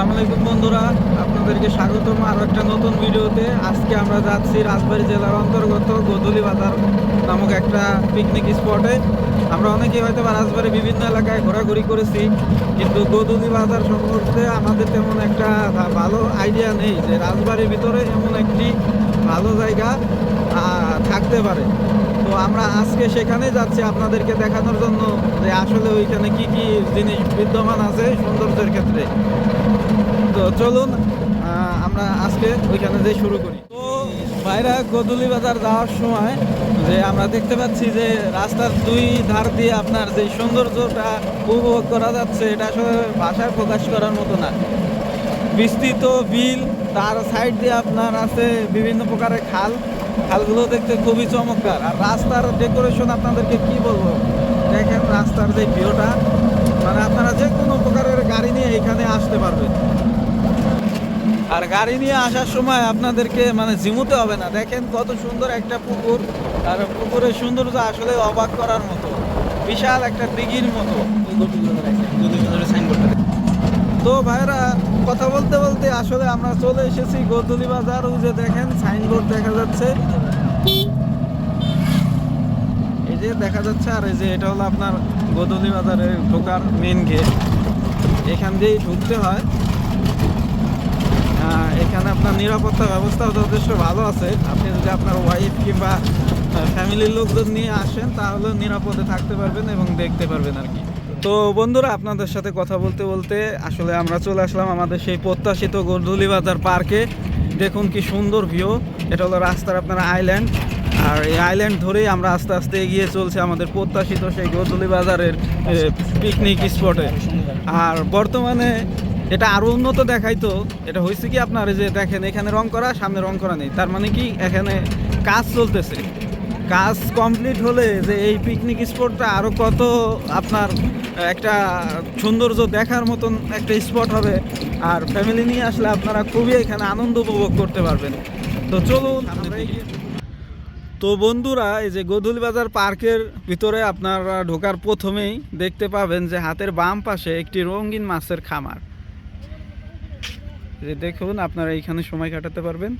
আসসালামু আলাইকুম বন্ধুরা, আপনাদেরকে স্বাগতম আরও একটা নতুন ভিডিওতে। আজকে আমরা যাচ্ছি রাজবাড়ী জেলার অন্তর্গত গোধুলি বাজার নামক একটা পিকনিক স্পটে আমরা অনেকেই হয়তো বা রাজবাড়ী বিভিন্ন এলাকায় ঘোরাঘুরি করেছি, কিন্তু গোধুলি বাজার সম্পর্কে আমাদের তেমন একটা ভালো আইডিয়া নেই যে রাজবাড়ির ভিতরে এমন একটি ভালো জায়গা থাকতে পারে। তো আমরা আজকে সেখানে যাচ্ছি আপনাদেরকে দেখানোর জন্য যে আসলে ওইখানে কি কি জিনিস বিদ্যমান আছে সৌন্দর্যের ক্ষেত্রে। তো চলুন আমরা আজকে ওইখানে যে শুরু করি। তো ভাইরা গদুলি বাজার যাওয়ার সময় যে আমরা দেখতে পাচ্ছি যে রাস্তার দুই ধার দিয়ে আপনার যে সৌন্দর্যটা উপভোগ করা যাচ্ছে, এটা আসলে ভাষায় প্রকাশ করার মতো না। বিস্তৃত বিল, তার সাইড দিয়ে আপনার আছে বিভিন্ন প্রকারের খাল। খালগুলো দেখতে খুবই চমৎকার। আর রাস্তার ডেকোরেশন আপনাদেরকে কি বলব? দেখেন রাস্তার যে ভিউটা মানে আপনারা যে কোনো প্রকারের গাড়ি নিয়ে এখানে আসতে পারবেন। গাড়ি নিয়ে আসার সময় আপনাদেরকে মানে জিমুতে হবে না। দেখেন কত সুন্দর একটা পুকুর। আর পুকুরের সৌন্দর্য আসলে অবাক করার মতো। বিশাল একটা দিঘির মতো তো ভাইরা কথা বলতে বলতে আসলে আমরা চলে এসেছি গোদুলি বাজার। ওই যে দেখেন সাইনবোর্ড দেখা যাচ্ছে। এই যে দেখা যাচ্ছে আর এই যে এটা হলো আপনার গোদুলি বাজারের ঢোকার মেন গেট এখান দিয়েই ঢুকতে হয়। এখানে আপনার নিরাপত্তা ব্যবস্থাও যথেষ্ট ভালো আছে। আপনি যদি আপনার ওয়াইফ কিংবা ফ্যামিলির লোকজন নিয়ে আসেন, তাহলে নিরাপদে থাকতে পারবেন এবং দেখতে পারবেন আর কি। তো বন্ধুরা, আপনাদের সাথে কথা বলতে বলতে আসলে আমরা চলে আসলাম আমাদের সেই প্রত্যাশিত গর্ধুলি বাজার পার্কে। দেখুন কি সুন্দর ভিউ এটা হলো রাস্তার আপনার আইল্যান্ড আর এই আইল্যান্ড ধরেই আমরা আস্তে আস্তে এগিয়ে চলছে আমাদের প্রত্যাশিত সেই গর্ধুলি বাজারের পিকনিক স্পটে আর বর্তমানে এটা আরও উন্নত দেখাইতো। এটা হয়েছে কি আপনার যে দেখেন এখানে রং করা সামনে রং করা নেই। তার মানে কি এখানে কাজ চলতেছে। কাজ কমপ্লিট হলে যে এই পিকনিক স্পটটা আরও কত আপনার একটা সৌন্দর্য দেখার মতন একটা স্পট হবে। আর ফ্যামিলি নিয়ে আসলে আপনারা খুবই এখানে আনন্দ উপভোগ করতে পারবেন। তো চলুন তো বন্ধুরা এই যে গোধুলি বাজার পার্কের ভিতরে আপনারা ঢোকার প্রথমেই দেখতে পাবেন যে হাতের বাম পাশে একটি রঙিন মাছের খামার। যে দেখুন, আপনারা এইখানে সময় কাটাতে পারবেন।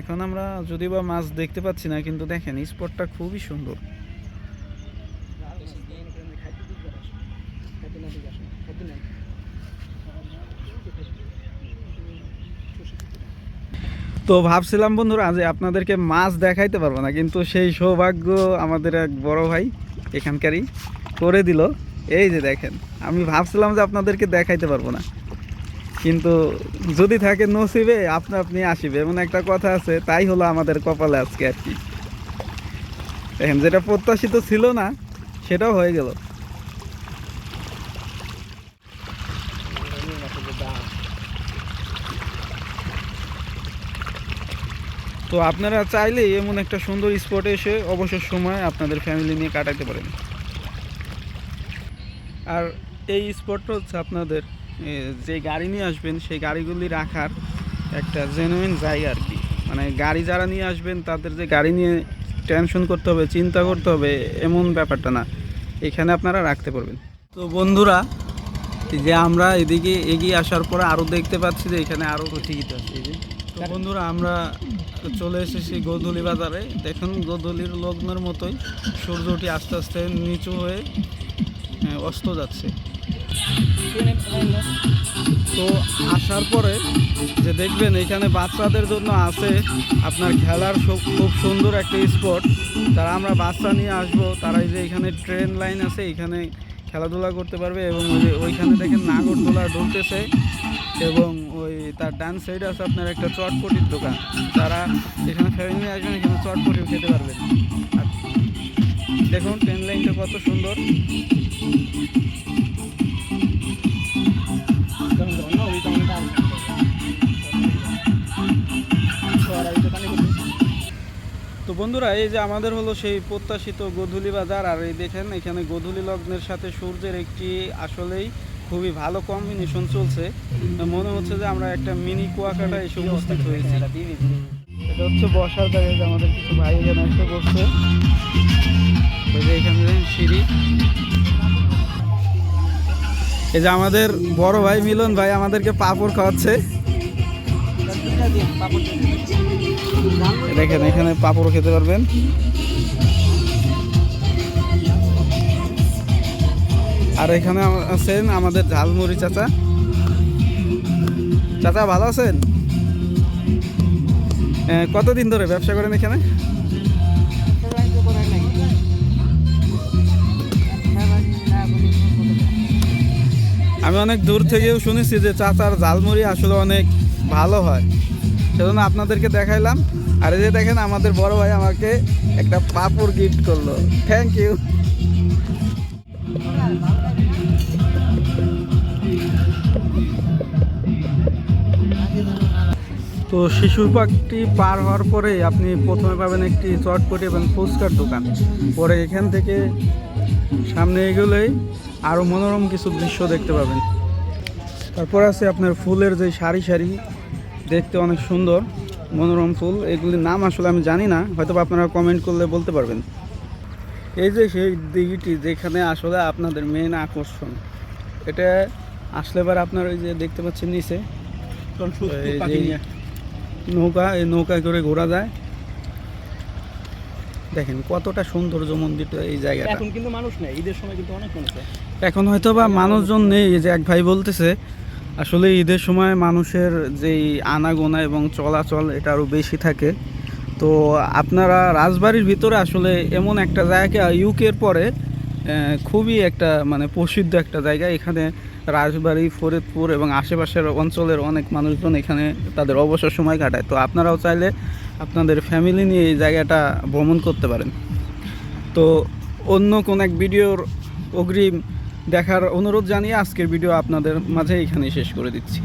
এখন আমরা যদি বা মাছ দেখতে পাচ্ছি না, কিন্তু দেখেন, স্পটটা খুবই সুন্দর। তো ভাবছিলাম বন্ধুরা যে আপনাদেরকে মাছ দেখাইতে পারব না, কিন্তু সেই সৌভাগ্য আমাদের এক বড় ভাই এখানকারই করে দিল। এই যে দেখেন, আমি ভাবছিলাম যে আপনাদেরকে দেখাইতে পারব না। কিন্তু যদি থাকে নসিবে, আপনা আপনি আসিবে। এমন একটা কথা আছে, তাই হলো আমাদের কপালে আজকে আর কি। দেখেন, যেটা প্রত্যাশিত ছিল না, সেটাও হয়ে গেল। তো আপনারা চাইলেই এমন একটা সুন্দর স্পটে এসে অবসর সময় আপনাদের ফ্যামিলি নিয়ে কাটাতে পারেন। আর এই স্পটটা হচ্ছে আপনাদের যে গাড়ি নিয়ে আসবেন, সেই গাড়িগুলি রাখার একটা জেনুইন জায়গা আর কি। মানে গাড়ি যারা নিয়ে আসবেন, তাদের যে গাড়ি নিয়ে টেনশন করতে হবে, চিন্তা করতে হবে, এমন ব্যাপারটা না। এখানে আপনারা রাখতে পারবেন। তো বন্ধুরা যে আমরা এদিকে এগিয়ে আসার পরে আরও দেখতে পাচ্ছি যে এখানে আরও টিকিট আছে যে। তো বন্ধুরা, আমরা চলে এসেছি গোধূলি বাজারে। দেখুন, গোধূলির লগ্নের মতোই সূর্যটি আস্তে আস্তে নিচু হয়ে অস্ত যাচ্ছে। তো আসার পরে যে দেখবেন এখানে বাচ্চাদের জন্য আছে আপনার খেলার খুব সুন্দর একটা স্পট। তারা আমরা বাচ্চা নিয়ে আসব, তারা যে এখানে ট্রেন লাইন আছে, এখানে খেলাধুলা করতে পারবে এবং ওই ওইখানে দেখেন নাগরদোলা ঢুলতেছে এবং ওই তার ডান সাইডে আছে আপনার একটা চটপটির দোকান। তারা এখানে ফ্যামিলি নিয়ে আসবেন, এখানে চটপটিও খেতে পারবেন। দেখুন ট্রেন লাইনটা কত সুন্দর। তো বন্ধুরা, এই যে আমাদের হলো সেই প্রত্যাশিত গোধূলি বাজার, আর এই দেখেন এখানে গোধূলি লগ্নের সাথে সূর্যের একটি আসলেই খুবই ভালো কম্বিনেশন চলছে। মনে হচ্ছে যে আমরা একটা মিনি কুয়াকাটা এসে উপস্থিত হয়েছি। এটা হচ্ছে বসার জায়গা যে আমাদের কিছু ভাই এখানে এসে বসছে। এখানে সিঁড়ি। এই যে আমাদের বড় ভাই মিলন ভাই আমাদেরকে পাপড় খাওয়াচ্ছে। দেখেন, এখানে পাপড় খেতে পারবেন। আর এখানে আছেন আমাদের ঝালমুড়ি চাচা। চাচা, ভালো আছেন? কতদিন ধরে ব্যবসা করেন এখানে? আমি অনেক দূর থেকেও শুনেছি যে চাচার ঝালমুড়ি আসলে অনেক ভালো হয়। সেজন্য আপনাদেরকে দেখাইলাম। আর এই যে দেখেন আমাদের বড় ভাই আমাকে একটা পাপড় গিফট করল। থ্যাংক ইউ তো শিশু পার্কটি পার হওয়ার পরে আপনি প্রথমে পাবেন একটি চটপটি এবং ফুচকার দোকান। পরে এখান থেকে সামনে এগোলেই আরও মনোরম কিছু দৃশ্য দেখতে পাবেন। তারপর আছে আপনার ফুলের যে সারি সারি দেখতে অনেক সুন্দর মনোরম ফুল। এগুলির নাম আসলে আমি জানি না হয়তো আপনারা কমেন্ট করলে বলতে পারবেন। এই যে সেই দিঘিটি যেখানে আসলে আপনাদের মেন আকর্ষণ এটা আসলে এবার আপনার ওই যে দেখতে পাচ্ছেন নিচে নৌকা এই নৌকায় করে ঘোরা যায়। দেখেন কতটা সৌন্দর্য মন্দির এই জায়গাটা। এখন কিন্তু মানুষ নেই ঈদের সময় কিন্তু অনেক মানুষ এখন হয়তো বা মানুষজন নেই এই যে এক ভাই বলতেছে আসলে ঈদের সময় মানুষের যেই আনাগোনা এবং চলাচল, এটা আরও বেশি থাকে। তো আপনারা রাজবাড়ির ভিতরে আসলে এমন একটা জায়গা ইউকের পরে খুবই একটা মানে প্রসিদ্ধ একটা জায়গা। এখানে রাজবাড়ি, ফরিদপুর এবং আশেপাশের অঞ্চলের অনেক মানুষজন এখানে তাদের অবসর সময় কাটায়। তো আপনারাও চাইলে আপনাদের ফ্যামিলি নিয়ে এই জায়গাটা ভ্রমণ করতে পারেন। তো অন্য কোন এক ভিডিওর অগ্রিম দেখার অনুরোধ জানিয়ে আজকের ভিডিও আপনাদের মাঝে এখানেই শেষ করে দিচ্ছি।